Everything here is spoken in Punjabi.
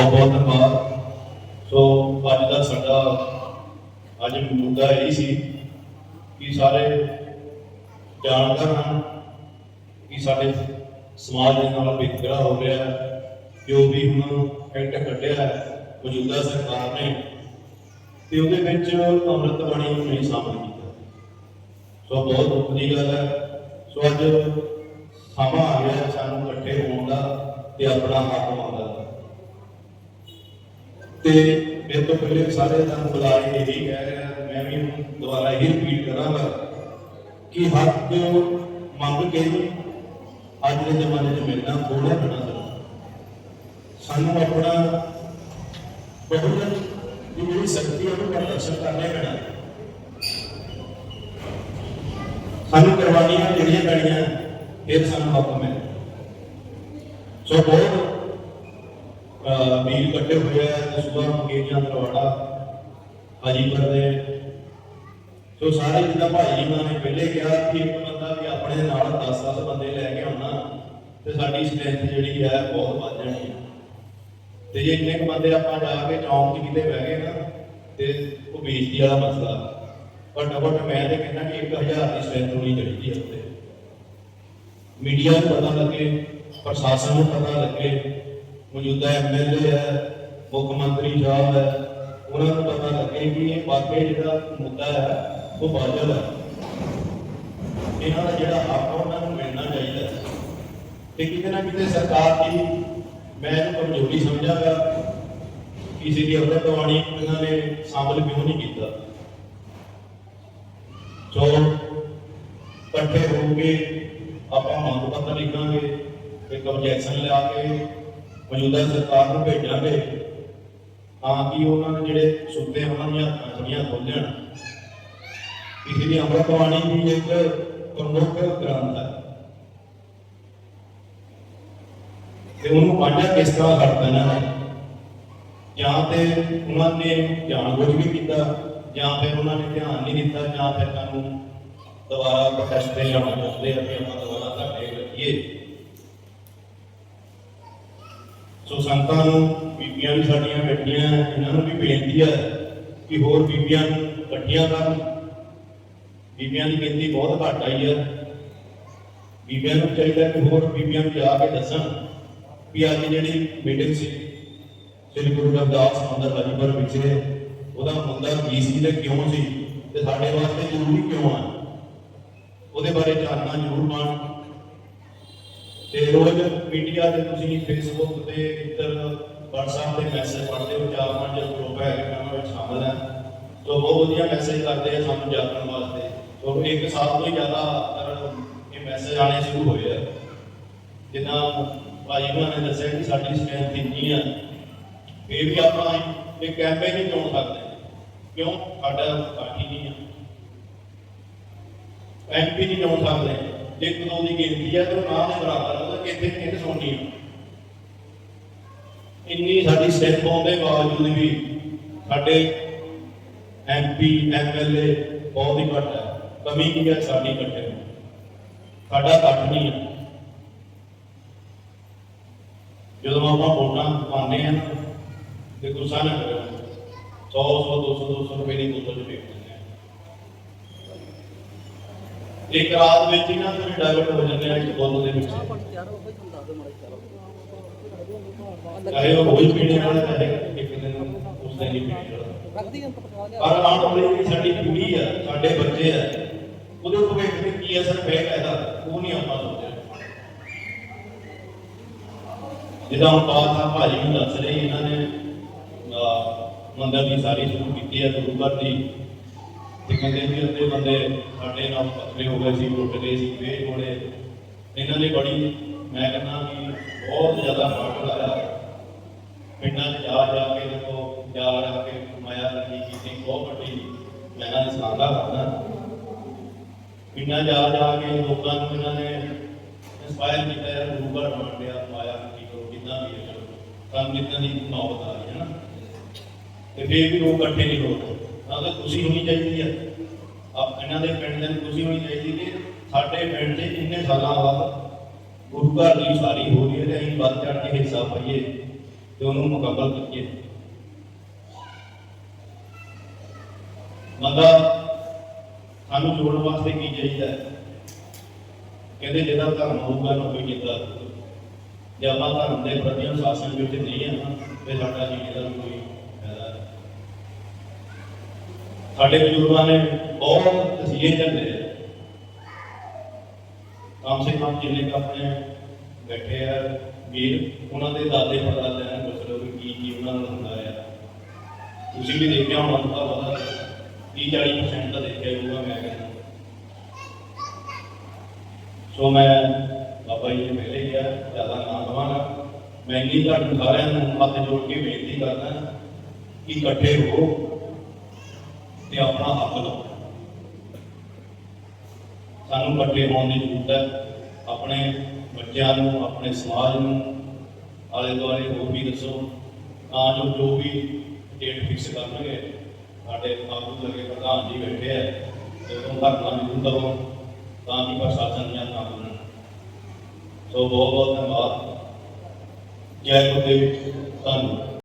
ਬਹੁਤ ਬਹੁਤ ਧੰਨਵਾਦ। ਸੋ ਅੱਜ ਦਾ ਸਾਡਾ, ਅੱਜ ਮੁੱਦਾ ਇਹ ਸੀ ਕਿ ਸਾਰੇ ਜਾਣਕਾਰ ਹਨ ਕਿ ਸਾਡੇ ਸਮਾਜ ਦੇ ਨਾਲ ਵਿਤਕਰਾ ਹੋ ਰਿਹਾ ਜੋ ਵੀ ਹੁਣ ਐਕਟ ਕੱਢਿਆ ਹੈ, ਮੌਜੂਦਾ ਸਰਕਾਰ ਨੇ, ਤੇ ਉਹਦੇ ਵਿੱਚ ਅੰਮ੍ਰਿਤ ਬਾਣੀ ਨੂੰ ਨਹੀਂ ਸ਼ਾਮਲ ਕੀਤਾ। ਸੋ ਬਹੁਤ ਦੁੱਖ ਦੀ ਗੱਲ ਹੈ। ਸੋ ਅੱਜ ਸਮਾਂ ਆ ਗਿਆ ਸਾਨੂੰ ਇਕੱਠੇ ਹੋਣ ਦਾ ਤੇ ਆਪਣਾ ਹੱਕ ਮੰਗਣ ਤੇ ਮੇਰੇ ਤੋਂ ਪਹਿਲੇ ਸਾਰੇ ਤੁਹਾਨੂੰ ਬੁਲਾ ਕੇ ਇਹੀ ਕਹਿ ਰਿਹਾ, ਮੈਂ ਵੀ ਹੁਣ ਦੁਬਾਰਾ ਇਹ ਰਿਪੀਟ ਕਰਾਂਗਾ ਕਿ ਹੱਕ ਮੰਗ ਕੇ ਅੱਜ ਦੇ ਜ਼ਮਾਨੇ 'ਚ ਮਿਲਣਾ ਥੋੜਾ ਬਣਾ ਸਾਨੂੰ ਆਪਣਾ ਬਹੁਜਨ ਦੀ ਜਿਹੜੀ ਸ਼ਕਤੀ ਹੈ ਉਹਨੂੰ ਪ੍ਰਦਰਸ਼ਨ ਕਰਨਾ ਪੈਣਾ। ਸਾਨੂੰ ਕੁਰਬਾਨੀਆਂ ਦੇਣੀਆਂ ਪੈਣੀਆਂ, ਫਿਰ ਸਾਨੂੰ ਹੱਕ ਮਿਲੇ ਸੋ ਬਹੁਤ ਅਹ ਮੀਲ ਹੋਏ ਆ, ਤੇ ਸੁਬਾ ਮੁਕੇਰੀਆਂ ਦਰਵਾੜਾ ਹਾਜੀਪੁਰ ਦੇ ਸੋ ਸਾਰੇ ਜਿੱਦਾਂ ਭਾਈ ਜੀ ਨੇ ਪਹਿਲੇ ਕਿਹਾ ਕਿ ਇੱਕ ਬੰਦਾ ਵੀ ਆਪਣੇ ਨਾਲ 10-10 ਬੰਦੇ ਲੈ ਕੇ ਆਉਣਾ, ਤੇ ਸਾਡੀ ਸਟਰੈਂਥ ਜਿਹੜੀ ਹੈ ਬਹੁਤ ਵੱਧ ਜਾਣੀ ਹੈ ਤੇ ਜੇ ਇੰਨੇ ਬੰਦੇ ਆਪਾਂ ਜਾ ਕੇ ਚੌਂਕ 'ਚ ਕਿਤੇ ਬਹਿ ਗਏ ਨਾ, ਤੇ ਉਹ ਬੇਇੱਜ਼ਤੀ ਵਾਲਾ ਮਸਲਾ। ਪਰ ਡਬਲ ਮੈਂ ਤੇ ਕਹਿੰਦਾ ਕਿ 1000 ਦੀ ਸਟਰੈਂਥ ਹੋਣੀ ਚਾਹੀਦੀ ਹੈ ਉੱਤੇ। ਮੀਡੀਆ ਨੂੰ ਪਤਾ ਲੱਗੇ, ਪ੍ਰਸ਼ਾਸਨ ਨੂੰ ਪਤਾ ਲੱਗੇ ਮੌਜੂਦਾ ਐਮਐਲਏ ਹੈ, ਮੁੱਖ ਮੰਤਰੀ ਸਾਹਿਬ ਹੈ, ਉਹਨਾਂ ਨੂੰ ਪਤਾ ਲੱਗੇ ਕਿ ਇਹ ਵਾਕਈ ਜਿਹੜਾ ਮੁੱਦਾ ਹੈ, ਉਹ ਵਾਜਬ ਹੈ। ਇਹਨਾਂ ਦਾ ਜਿਹੜਾ ਹੱਕ ਉਹਨਾਂ ਨੂੰ ਮਿਲਣਾ ਚਾਹੀਦਾ ਤੇ ਕਿਤੇ ਨਾ ਕਿਤੇ ਸਰਕਾਰ ਦੀ ਮੈਂ ਇਹਨੂੰ ਕਮਜ਼ੋਰੀ ਸਮਝਾਂਗਾ ਕਿਸੇ ਦੀ ਅੰਮ੍ਰਿਤ ਬਾਣੀ ਇਹਨਾਂ ਨੇ ਸ਼ਾਮਲ ਕਿਉਂ ਨਹੀਂ ਕੀਤਾ। ਸੋ ਇਕੱਠੇ ਹੋ ਕੇ ਆਪਾਂ ਮੰਗ ਪੱਤਰ ਲਿਖਾਂਗੇ ਇੱਕ ਆਬਜੈਕਸ਼ਨ ਲਿਆ ਕੇ ਮੌਜੂਦਾ ਸਰਕਾਰ ਨੂੰ ਭੇਜਾਂਗੇ ਤਾਂ ਕਿ ਉਹਨਾਂ ਦੇ ਜਿਹੜੇ ਸੁੱਤੇ ਉਹਨਾਂ ਦੀਆਂ ਅੱਖਾਂ ਥੋੜੀਆਂ ਖੁੱਲ ਜਾਣ ਕਿਸੇ ਅੰਮ੍ਰਿਤ ਬਾਣੀ ਵੀ ਇੱਕ ਪ੍ਰਮੁੱਖ ਗ੍ਰੰਥ ਹੈ। ਤੇ ਉਹਨੂੰ ਵਾਂਝਾ ਕਿਸ ਤਰ੍ਹਾਂ ਕਰ ਦੇਣਾ ਹੈ ਜਾਂ ਤੇ ਉਹਨਾਂ ਨੇ ਧਿਆਨ ਬੁੱਝ ਕੇ ਕੀਤਾ, ਜਾਂ ਫਿਰ ਉਹਨਾਂ ਨੇ ਧਿਆਨ ਨਹੀਂ ਦਿੱਤਾ, ਜਾਂ ਫਿਰ ਤੁਹਾਨੂੰ ਦੁਬਾਰਾ ਪ੍ਰੋਟੈਸਟ ਤੇ ਲਿਆਉਣਾ ਚਾਹੁੰਦੇ ਆ ਕਿ ਆਪਾਂ ਦੁਬਾਰਾ ਧਰਨੇ ਲੱਗੀਏ ਸੋ ਸੰਤਾਂ ਨੂੰ, ਬੀਬੀਆਂ ਵੀ ਸਾਡੀਆਂ ਬੈਠੀਆਂ, ਇਹਨਾਂ ਨੂੰ ਵੀ ਬੇਨਤੀ ਹੈ ਕਿ ਹੋਰ ਬੀਬੀਆਂ ਨੂੰ ਇਕੱਠੀਆਂ ਕਰਨ। ਬੀਬੀਆਂ ਦੀ ਗਿਣਤੀ ਬਹੁਤ ਘੱਟ ਆਈ ਹੈ ਬੀਬੀਆਂ ਨੂੰ ਚਾਹੀਦਾ ਕਿ ਹੋਰ ਬੀਬੀਆਂ ਨੂੰ ਜਾ ਕੇ ਦੱਸਣ ਵੀ ਅੱਜ ਜਿਹੜੀ ਮੀਟਿੰਗ ਸੀ, ਸ੍ਰੀ ਗੁਰੂ ਰਵਿਦਾਸ ਮੰਦਰ ਹਾਜੀਪੁਰ ਵਿਖੇ ਉਹਦਾ ਮੁੰਡਾ ਕੀ ਸੀ ਤੇ ਕਿਉਂ ਸੀ ਤੇ ਸਾਡੇ ਵਾਸਤੇ ਜ਼ਰੂਰੀ ਕਿਉਂ ਆ? ਉਹਦੇ ਬਾਰੇ ਜਾਣਨਾ ਜ਼ਰੂਰ ਪਾਣ ਤੇ ਰੋਜ਼ ਮੀਡੀਆ ਤੇ ਤੁਸੀਂ ਫੇਸਬੁੱਕ ਤੇ ਇੱਧਰ WhatsApp ਤੇ ਮੈਸੇਜ ਪੜ੍ਹਦੇ ਹੋ ਚਾਰ ਪੰਜ ਗਰੁੱਪ ਹੈਗੇ ਉਹਨਾਂ ਵਿੱਚ ਸ਼ਾਮਲ ਹੈ। ਸੋ ਬਹੁਤ ਵਧੀਆ ਮੈਸੇਜ ਕਰਦੇ ਆ ਸਾਨੂੰ ਜਾਣਨ ਵਾਸਤੇ। ਸੋ ਇੱਕ ਸਾਲ ਤੋਂ ਜ਼ਿਆਦਾ ਇਹ ਮੈਸੇਜ ਆਣੇ ਸ਼ੁਰੂ ਹੋਏ ਆ। ਜਿੱਦਾਂ ਭਾਈ ਉਹਨਾਂ ਨੇ ਦੱਸਿਆ ਕਿ ਸਾਡੀ ਸਟਰੈਂਥ ਇੰਨੀ ਆ। ਫਿਰ ਵੀ ਆਪਾਂ ਇਹ ਕੈਂਪੇਨ ਨਹੀਂ ਚੁਣ ਸਕਦੇ। ਕਿਉਂ? ਸਾਡਾ ਕਾਠੀ ਨਹੀਂ ਆ। ਐਮਪੀ ਨਹੀਂ ਚੁਣ ਸਕਦੇ। ਜੇ ਕਦੋਂ ਦੀ ਗਿਣਤੀ ਹੈ, ਤਾਂ ਉਹ ਦੇ ਬਰਾਬਰ ਉਹਦਾ ਕਿੱਥੇ ਸੁਣਨੀ ਆ? ਇੰਨੀ ਸਾਡੀ ਸਟੈਂਪ ਹੋਣ ਦੇ ਬਾਵਜੂਦ ਵੀ ਸਾਡੇ ਐਮਪੀ ਐਮਐਲਏ ਬਹੁਤ ਹੀ ਘੱਟ ਹੈ ਕਮੀ ਕੀ ਹੈ ਸਾਡੀ ਇਕੱਠੇ ਨੂੰ। ਸਾਡਾ ਘੱਟ ਨਹੀਂ ਹੈ ਜਦੋਂ ਆਪਾਂ ਵੋਟਾਂ ਪਾਉਂਦੇ ਹਾਂ ਤੇ ਗੁੱਸਾ ਨਾ ਕਰਿਓ। 100 100 200 200 ਰੁਪਏ ਦੀ ਬੋਤਲ ਚ ਵੇਚ ਦਿੰਦੇ ਆ ਇੱਕ ਰਾਤ ਵਿੱਚ ਹੀ ਨਾ ਤੁਸੀਂ ਡਾਇਵਰਟ ਹੋ ਜਾਂਦੇ ਆ ਇੱਕ ਬੋਤਲ ਦੇ ਵਿੱਚ। ਚਾਹੇ ਉਹ ਰੋਜ਼ ਪੀਣੇ ਵਾਲਾ ਚਾਹੇ ਇੱਕ ਦਿਨ ਉਸ ਦਿਨ ਹੀ ਪੀਣੇ ਵਾਲਾ ਪਰ ਆਉਣ ਵਾਲੀ ਸਾਡੀ ਪੀੜ੍ਹੀ ਆ, ਸਾਡੇ ਬੱਚੇ ਆ, ਉਹਦੇ ਭਵਿੱਖ ਤੇ ਕੀ ਅਸਰ ਪਏਗਾ ਇਹਦਾ, ਉਹ ਨਹੀਂ ਆਪਾਂ ਸੋਚਿਆ। ਜਿੱਦਾਂ ਹੁਣ ਪਾਲ ਸਾਹਿਬ ਭਾਜੀ ਨੂੰ ਦੱਸ ਰਹੇ ਇਹਨਾਂ ਨੇ ਮੰਦਰ ਦੀ ਸਾਰੀ ਸ਼ੁਰੂ ਕੀਤੀ ਹੈ ਗੁਰੂ ਘਰ ਦੀ। ਤੇ ਕਹਿੰਦੇ ਵੀ ਅੱਧੇ ਬੰਦੇ ਸਾਡੇ ਨਾਲ ਪਤਲੇ ਹੋ ਗਏ ਸੀ, ਟੁੱਟ ਗਏ ਸੀ ਵੇਚ ਹੋਣੇ ਇਹਨਾਂ ਨੇ ਬੜੀ, ਮੈਂ ਕਹਿੰਦਾ ਵੀ ਬਹੁਤ ਜ਼ਿਆਦਾ ਫ਼ਰਕ ਲਾਇਆ ਪਿੰਡਾਂ 'ਚ ਜਾ ਜਾ ਕੇ ਦੇਖੋ, ਜਾ ਜਾ ਕੇ ਮਾਇਆ ਕਰਨੀ ਕੀਤੀ ਬਹੁਤ ਵੱਡੀ ਮੈਂ ਇਹਨਾਂ ਦੀ ਸਲਾਘਾ ਕਰਦਾ ਪਿੰਡਾਂ ਜਾ ਜਾ ਕੇ ਲੋਕਾਂ ਨੂੰ ਇਹਨਾਂ ਨੇ ਇੰਸਪਾਇਰ ਕੀਤਾ ਹੈ ਗੁਰੂ ਘਰ ਬਣ ਗਿਆ ਮਾਇਆ ਕੀ ਕਰੋ ਕਿੰਨਾ ਵੀ ਹੈ ਚਲੋ ਕੰਮ ਇਦਾਂ ਨੌਬਤ ਆ ਰਹੀ ਹੈ ਨਾ। ਤੇ ਫਿਰ ਵੀ ਲੋਕ ਇਕੱਠੇ ਨਹੀਂ ਹੋ ਰਹੇ ਤਾਂ ਖੁਸ਼ੀ ਹੋਣੀ ਚਾਹੀਦੀ ਹੈ ਆਪ ਇਹਨਾਂ ਦੇ ਪਿੰਡ ਦੇ ਖੁਸ਼ੀ ਹੋਣੀ ਚਾਹੀਦੀ ਕਿ ਸਾਡੇ ਪਿੰਡ ਦੇ ਇੰਨੇ ਸਾਲਾਂ ਬਾਅਦ ਗੁਰੂ ਘਰ ਦੀ ਸਾਰੀ ਹੋ ਰਹੀ ਹੈ ਤੇ ਅਸੀਂ ਵੱਧ ਚੜ ਕੇ ਹਿੱਸਾ ਪਾਈਏ ਤੇ ਉਹਨੂੰ ਮੁਕੰਮਲ ਕਰੀਏ। ਬੰਦਾ ਸਾਨੂੰ ਜੋੜਨ ਵਾਸਤੇ ਕੀ ਚਾਹੀਦਾ ਹੈ? ਕਹਿੰਦੇ ਜਿਹਦਾ ਧਰਮ ਹੋਊਗਾ ਨਾ ਕੋਈ ਜਿੱਦਾ ਜੇ ਆਪਾਂ ਧਰਮ ਦੇ ਪ੍ਰਤੀ ਅਨੁਸ਼ਾਸਨ ਵਿੱਚ ਨਹੀਂ ਹਾਂ ਤੇ ਸਾਡਾ ਜੀਣੇ ਦਾ ਕੋਈ ਫਾਇਦਾ ਨਹੀਂ ਸਾਡੇ ਬਜ਼ੁਰਗਾਂ ਨੇ ਬਹੁਤ ਤਸੀਹੇ ਝੱਲੇ ਆ। ਕਮ ਸੇ ਕਮ ਜਿੰਨੇ ਕੁ ਆਪਣੇ ਬੈਠੇ ਆ ਵੀਰ, ਉਹਨਾਂ ਦੇ ਦਾਦੇ ਪੜਦਾਦਿਆਂ ਨੇ ਪੁੱਛ ਲਓ ਵੀ ਕੀ ਕੀ ਉਹਨਾਂ ਨਾਲ ਹੁੰਦਾ ਆ। ਤੁਸੀਂ ਵੀ ਦੇਖਿਆ ਹੋਣਾ, ਤਾਂ ਪਤਾ 30 40% ਤਾਂ ਦੇਖਿਆ ਹੋਊਗਾ ਮੈਂ ਕਹਿੰਦਾ। ਸੋ ਮੈਂ ਬਾਬਾ ਜੀ ਨੇ ਪਹਿਲੇ ਕਿਹਾ ਜ਼ਿਆਦਾ ਨਾ ਕਵਾਂਗਾ ਮੈਂ ਇੰਨੀ ਤੁਹਾਨੂੰ ਸਾਰਿਆਂ ਨੂੰ ਹੱਥ ਜੋੜ ਕੇ ਬੇਨਤੀ ਕਰਦਾ ਕਿ ਇਕੱਠੇ ਹੋ ਤੇ ਆਪਣਾ ਹੱਕ ਲਓ। ਸਾਨੂੰ ਵੱਡੇ ਹੋਣ ਦੀ ਜ਼ਰੂਰਤ ਹੈ। ਆਪਣੇ ਬੱਚਿਆਂ ਨੂੰ, ਆਪਣੇ ਸਮਾਜ ਨੂੰ, ਆਲੇ ਦੁਆਲੇ ਹੋਰ ਵੀ ਦੱਸੋ। ਤਾਂ ਜੋ ਜੋ ਵੀ ਡੇਟ ਫਿਕਸ ਕਰਨਗੇ, ਸਾਡੇ ਆਗੂ ਲੱਗੇ ਪ੍ਰਧਾਨ ਜੀ ਬੈਠੇ ਆ ਜਦੋਂ ਧਰਨਾ ਜ਼ਰੂਰ ਦਵੋ ਤਾਂ ਕਿ ਪ੍ਰਸ਼ਾਸਨ ਦੀਆਂ ਨਾ ਬਣਨ ਸੋ ਬਹੁਤ ਬਹੁਤ ਧੰਨਵਾਦ ਜੈ ਗੁਰਦੇਵ ਧੰਨਵਾਦ।